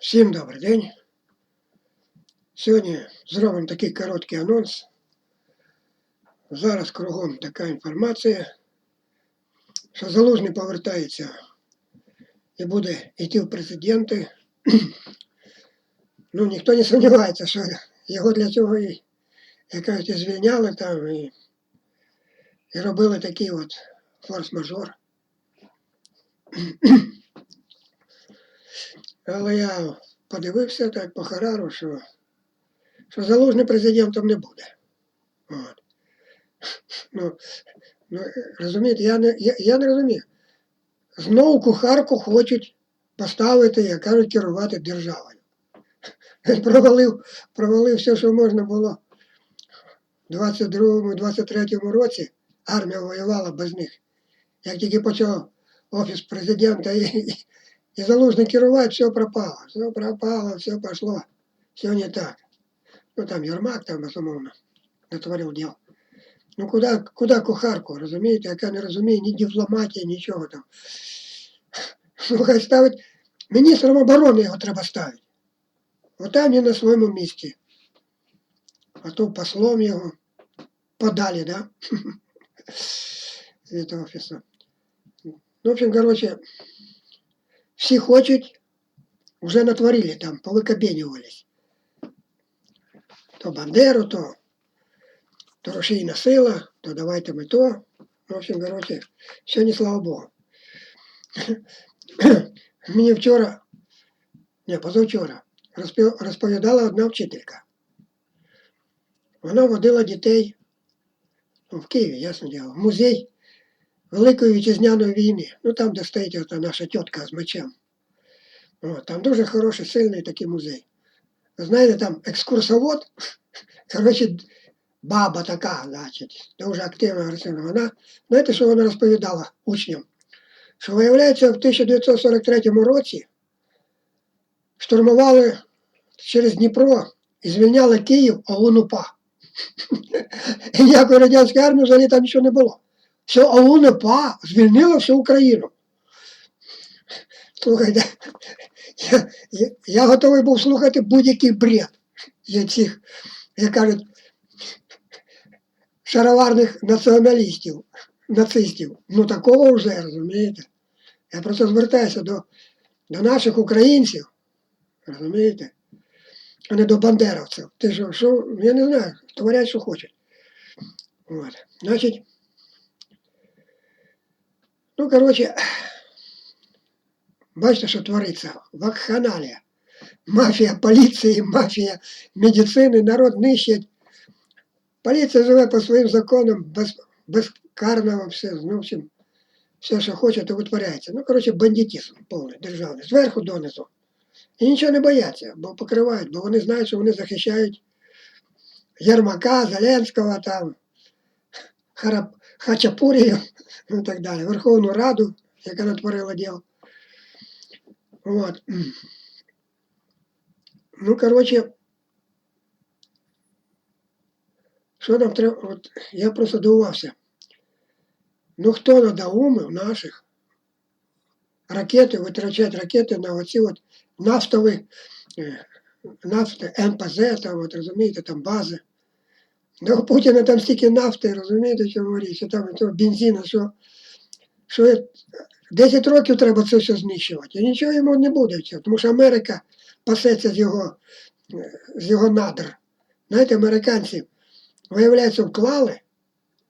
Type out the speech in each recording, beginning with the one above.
Всім добрий день. Сьогодні зробимо такий короткий анонс. Зараз кругом така інформація, що Залужний повертається і буде йти в президенти. Ну, ніхто не сумнівається, що його для цього і, як кажуть, і звільняли там і, і робили такий от форс-мажор. Але я подивився так по Харару, що, що залужний президентом не буде. От. Ну, ну, розумієте, я не, я, я не розумію. Знову кухарку хочуть поставити, як кажуть, керувати державою. Він провалив, провалив все, що можна було в 22-23 році. Армія воювала без них. Як тільки почав офіс президента і, і, і залужний керувати, все пропало. Все пропало, все пошло. Все не так. Ну там Єрмак там, безумовно, натворив діл. Ну куди, куди кухарку, розумієте, яка не розуміє ні дипломатії, нічого там. Ну, хай ставить. Міністром оборони його треба ставити. Отам він на своєму місці. А то послом його подали, да? Від офісу. Ну, в общем, короче, всі хочуть, вже натворили там, повикобенювались. То Бандеру, то, то рушійна сила, то давайте ми то. Ну, В общем, короче, сьогодні, слава Богу. Мені вчора, не, позавчора, розпів- розповідала одна вчителька. Вона водила дітей ну, в Києві, ясно діло, в музей Великої вітчизняної війни. Ну там, де стоїть ота наша тітка з мечем. От, там дуже хороший, сильний такий музей. Знаєте, там екскурсовод, коротше, баба така, значить, дуже активна, агресивна. Вона, знаєте, що вона розповідала учням? Що виявляється, в 1943 році штурмували через Дніпро і звільняли Київ ОУН-УПА. І ніякої радянської армії взагалі там нічого не було. Все ОУН-УПА звільнило всю Україну. Слухайте, я, я, я готовий був слухати будь-який бред я цих, як кажуть, шароварних націоналістів, нацистів. Ну такого вже, розумієте? Я просто звертаюся до, до наших українців, розумієте? А не до бандеровців. Ти що, що, я не знаю, творять, що хочуть. От. Значить, ну, коротше, бачите, що твориться? Вакханалія. Мафія поліції, мафія медицини, народ нищить. Поліція живе по своїм законам, без, безкарно все, ну, в общем, все, що хоче, то витворяється. Ну, коротше, бандитизм повний, державний, зверху донизу. І нічого не бояться, бо покривають, бо вони знають, що вони захищають Єрмака, Зеленського, там, Харап... Хачапурію ну, і так далі, Верховну Раду, яка натворила діло. От. Ну, коротше, що нам треба, от я просто дивувався. Ну хто надоумив наших ракети, витрачати ракети на оці от нафтові, е, нафти, НПЗ, там, от, розумієте, там бази. Ну, у Путіна там стільки нафти, розумієте, що говорить, що там того бензину, що, що е, 10 років треба це все знищувати. І нічого йому не буде, тому що Америка пасеться з його, е, з його надр. Знаєте, американці, виявляється, вклали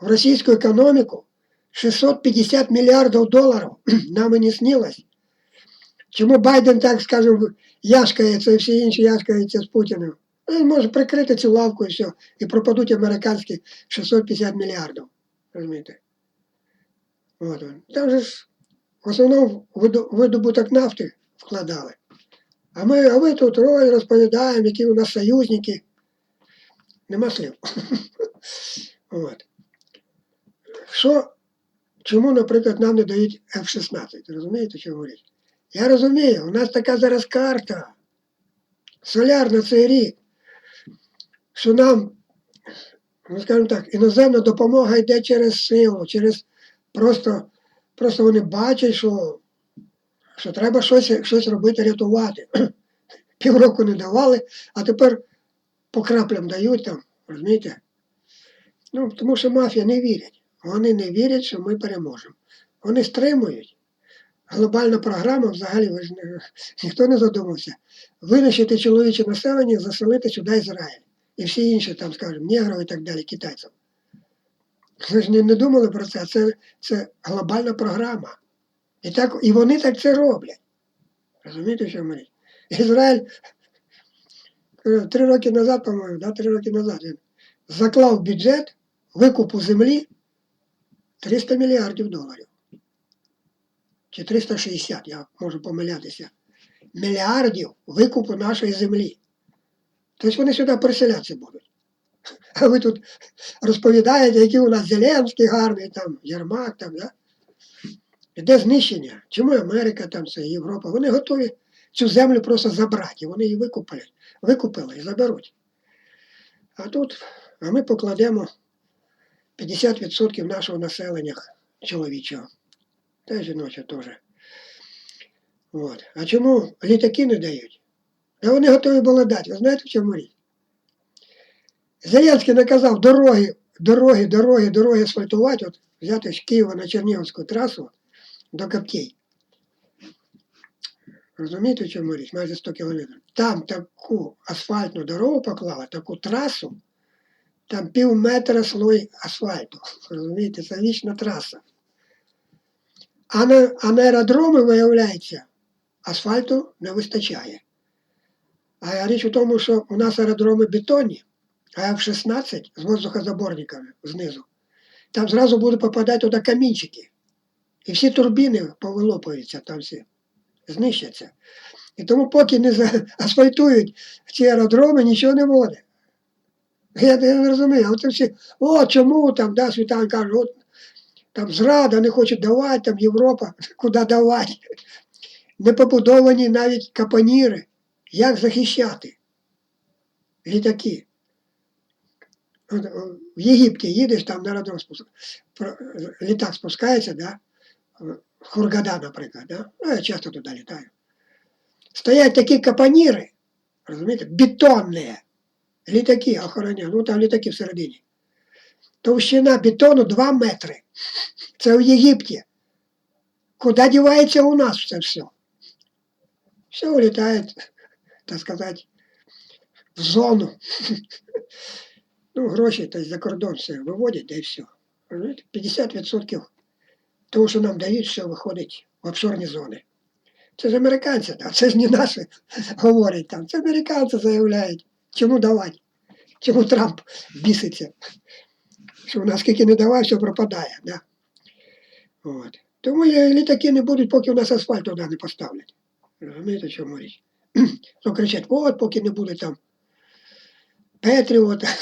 в російську економіку 650 мільярдів доларів. Нам і не снилось. Чому Байден, так скажемо, яшкається і всі інші яшкаються з Путіним? Він може прикрити цю лавку і все, і пропадуть американські 650 мільярдів. Розумієте? От. Там же ж в основному видобуток нафти вкладали. А ми, а ви тут рой розповідаємо, які у нас союзники. Нема слів. От. Що, чому, наприклад, нам не дають F-16? Розумієте, що говорять? Я розумію, у нас така зараз карта. Соляр на цей рік. Що нам, ну скажімо так, іноземна допомога йде через силу, через просто, просто вони бачать, що, що треба щось, щось робити, рятувати. Півроку не давали, а тепер по краплям дають там, розумієте? Ну, тому що мафія не вірять. Вони не вірять, що ми переможемо. Вони стримують. Глобальна програма, взагалі, ніхто не задумався. Винищити чоловіче населення, заселити сюди Ізраїль. І всі інші, там, скажімо, негрів і так далі, китайців. Ви ж не, думали про це, це, це глобальна програма. І, так, і вони так це роблять. Розумієте, що мені? Ізраїль три роки назад, по-моєму, да, три роки назад він заклав бюджет викупу землі 300 мільярдів доларів. Чи 360, я можу помилятися. Мільярдів викупу нашої землі. Тобто вони сюди переселятися будуть. А ви тут розповідаєте, який у нас Зеленський гарний, там, Єрмак, там, да? Іде знищення. Чому Америка, там, це Європа? Вони готові цю землю просто забрати. Вони її викупили, викупили і заберуть. А тут, а ми покладемо 50% нашого населення чоловічого. Та й жіночого теж. От. А чому літаки не дають? А вони готові були дати. Ви знаєте, в чому річ? Зеленський наказав дороги, дороги, дороги, дороги асфальтувати, от взяти з Києва на Чернігівську трасу до Каптей. Розумієте, в чому річ? Майже 100 кілометрів. Там таку асфальтну дорогу поклали, таку трасу, там пів метра слой асфальту. Розумієте, це вічна траса. А на, а на аеродроми, виявляється, асфальту не вистачає. А річ у тому, що у нас аеродроми бетонні, а F-16 з воздухозаборниками знизу. Там зразу будуть попадати туди камінчики. І всі турбіни повилопаються там всі, знищаться. І тому поки не асфальтують ці аеродроми, нічого не буде. Я не розумію, от всі, о, чому там, да, Світан каже, от там зрада не хочуть давати, там Європа, куди давати. Не побудовані навіть капоніри. Як захищати літаки? В Єгипті їдеш, там на аеродром спуск... літак спускається, да? Хургада, наприклад, да? ну, я часто туди літаю. Стоять такі капоніри, розумієте, бетонні літаки охороняють, ну там літаки всередині. Товщина бетону 2 метри. Це в Єгипті. Куди дівається у нас це все? Все улітає, так сказати, в зону. Ну, гроші за кордон все виводять, да і все. 50% того, що нам дають, все виходить в офшорні зони. Це ж американці, а це ж не наші говорять там. Це американці заявляють. Чому давати? Чому Трамп біситься? Що у нас скільки не давай, все пропадає. Да? От. Тому літаки не будуть, поки у нас асфальт туди не поставлять. Розумієте, чому річ? Ну, кричать, от поки не буде там Петріот.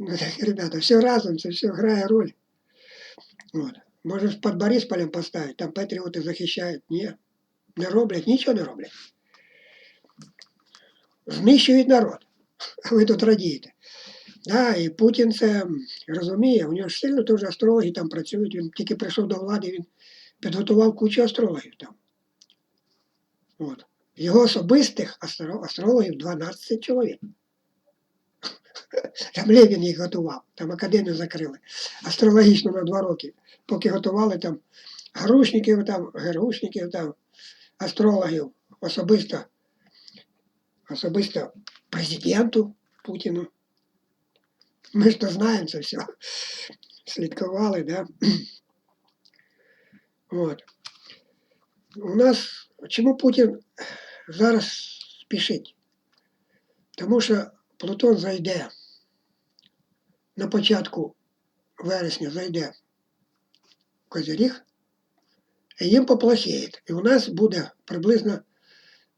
Ну, так, ребята, все разом, це все грає роль. От. Можеш під Борисполем поставити, там патріоти захищають. Ні, не роблять, нічого не роблять. Знищують народ. А ви тут радієте. Да, і Путін це розуміє, у нього ж сильно теж астрологи там працюють. Він тільки прийшов до влади, він підготував кучу астрологів там. От. Його особистих астрологів 12 чоловік. Там Левін їх готував, там академію закрили. Астрологічно на два роки. Поки готували там грушників, там, гергушників, там, астрологів особисто, особисто президенту Путіну. Ми ж то знаємо це все. Слідкували, да? От. У нас чому Путін зараз спішить? Тому що Плутон зайде на початку вересня зайде в Козиріг, і їм поплохіє. І у нас буде приблизно,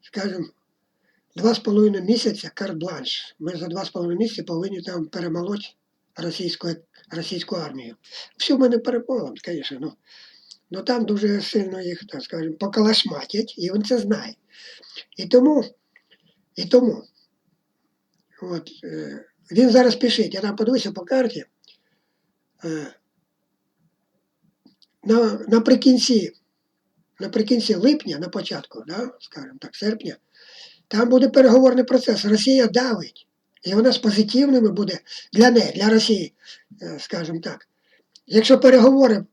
скажімо, два з половиною місяця карт-бланш. Ми за два з половиною місяці повинні там перемолоти російську, російську армію. Всю ми не перемолимо, звісно, ну. Там дуже сильно їх, так скажемо, покалашматять, і він це знає. І тому, і тому, от, е, він зараз пишить, я там подивився по карті. Е, на, наприкінці наприкінці липня, на початку, да, скажімо так, серпня, там буде переговорний процес. Росія давить. І вона з позитивними буде для неї, для Росії, е, скажімо так. Якщо переговори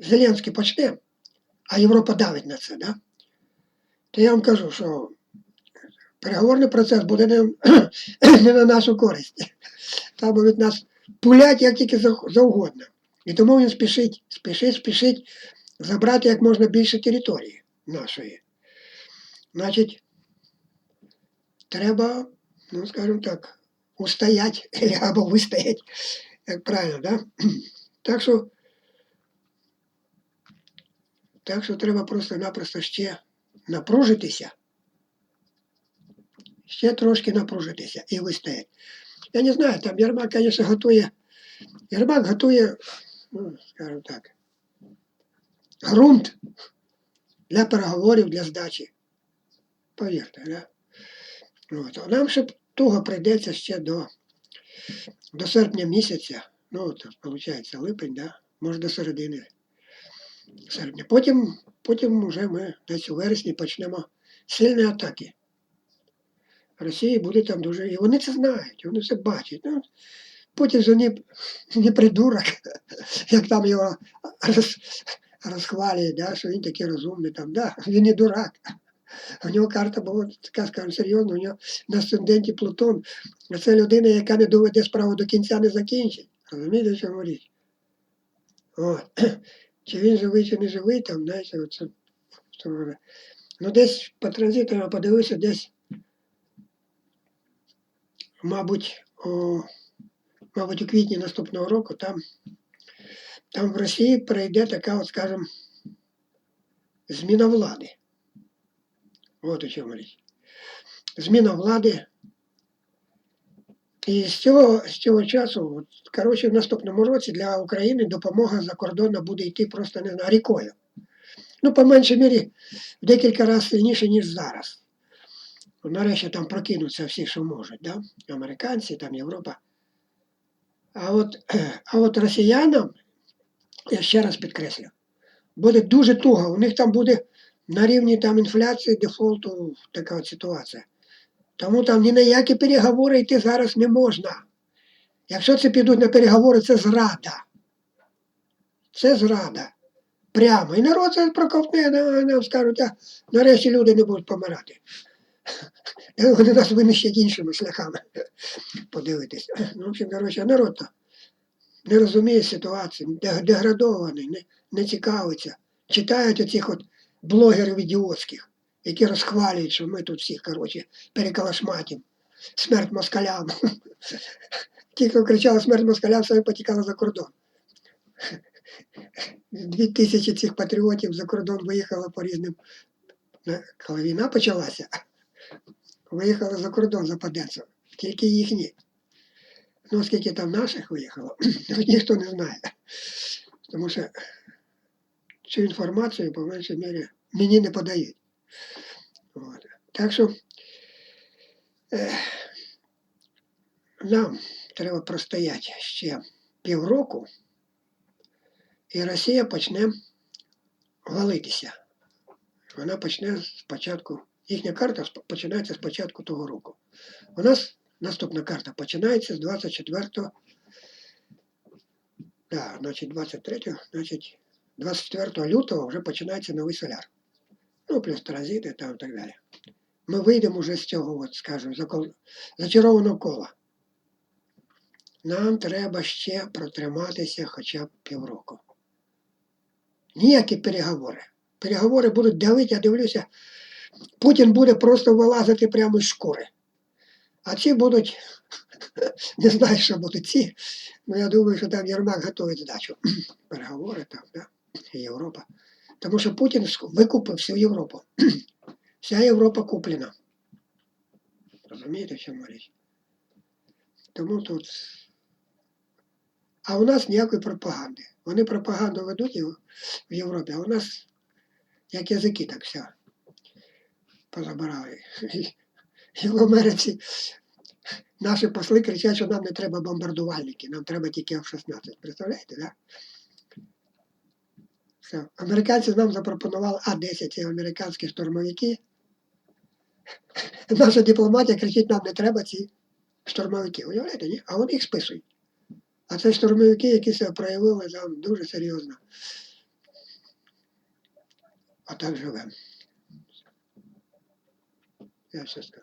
Зеленський почне, а Європа давить на це, да, то я вам кажу, що переговорний процес буде не, не на нашу користь. Там будуть нас пулять як тільки завгодно. І тому він спішить, спішить, спішить забрати як можна більше території нашої. Значить, треба, ну, скажімо так, устоять або вистоять, як правильно, да? Так що, так що треба просто-напросто ще напружитися, ще трошки напружитися і вистоять. Я не знаю, там Єрмак, звісно, готує, Єрмак готує, ну, скажімо так, ґрунт для переговорів, для здачі. Повірте, да? От. А нам ще туго прийдеться ще до, до серпня місяця, ну, от, виходить, липень, да? може до середини серпня. Потім, потім вже ми десь у вересні почнемо сильні атаки. Росії буде там дуже. І вони це знають, вони це бачать. Ну, Путін же не, не придурок, як там його роз, розхвалюють, да, що він такий розумний, там, да, він не дурак. У нього карта була така, скажімо, серйозна, у нього на асценденті Плутон. Це людина, яка не доведе справу до кінця, не закінчить. Розумієте, що говорить? Чи він живий, чи не живий, там, знаєте, оце, говорить. Ну, десь по транзиту я подивився, десь, мабуть, у, мабуть, у квітні наступного року там, там в Росії прийде така, от, скажімо, зміна влади. От у чому річ. Зміна влади. І з цього, з цього часу, от, коротше, в наступному році для України допомога за кордону буде йти просто не знаю, рікою. Ну, по меншій мірі, в декілька разів сильніше, ніж зараз. Нарешті там прокинуться всі, що можуть, да? американці, там Європа. А от, а от росіянам, я ще раз підкреслю, буде дуже туго. У них там буде на рівні там інфляції, дефолту така от ситуація. Тому там ні на які переговори йти зараз не можна. Якщо це підуть на переговори, це зрада. Це зрада. Прямо. І народ це проковтне, нам скажуть, а нарешті люди не будуть помирати. Вони нас винищать іншими шляхами. Подивитись. Ну, в общем, коротше, народ не розуміє ситуації, деградований, не, не цікавиться. Читають оцих от блогерів ідіотських, які розхвалюють, що ми тут всіх, коротше, перекалашматимо. Смерть москалям. Ті, хто кричали смерть москалям, самі потікали за кордон. Дві тисячі цих патріотів за кордон виїхало по різним. Коли війна почалася, виїхали за кордон за Поденцем. Тільки їхні. Ну, скільки там наших виїхало, ніхто не знає. Тому що цю інформацію, по меншій мірі, мені не подають. От. Так що е, нам треба простояти ще півроку, і Росія почне валитися. Вона почне спочатку, їхня карта починається з початку того року. У нас наступна карта починається з 24 да, значить 23, значить 24 лютого вже починається новий соляр. Ну, плюс транзити там і так далі. Ми вийдемо вже з цього, от, скажімо, зачарованого кола. Нам треба ще протриматися хоча б півроку. Ніякі переговори. Переговори будуть давити, я дивлюся, Путін буде просто вилазити прямо з шкури. А ці будуть, не знаю, що будуть ці, але я думаю, що там Єрмак готує здачу. Переговори там, да? Європа. Тому що Путін викупив всю Європу. Вся Європа куплена. Розумієте, в чому річ? Тому тут. А у нас ніякої пропаганди. Вони пропаганду ведуть в Європі, а у нас як язики, так все. Позабирали. І, в Америці наші посли кричать, що нам не треба бомбардувальники, нам треба тільки F-16. Представляєте, да? Все. Американці нам запропонували А-10, ці американські штурмовики. Наша дипломатія кричить, нам не треба ці штурмовики. Уявляєте, ні? А вони їх списують. А це штурмовики, які себе проявили там дуже серйозно. А так живемо. Я все скажу.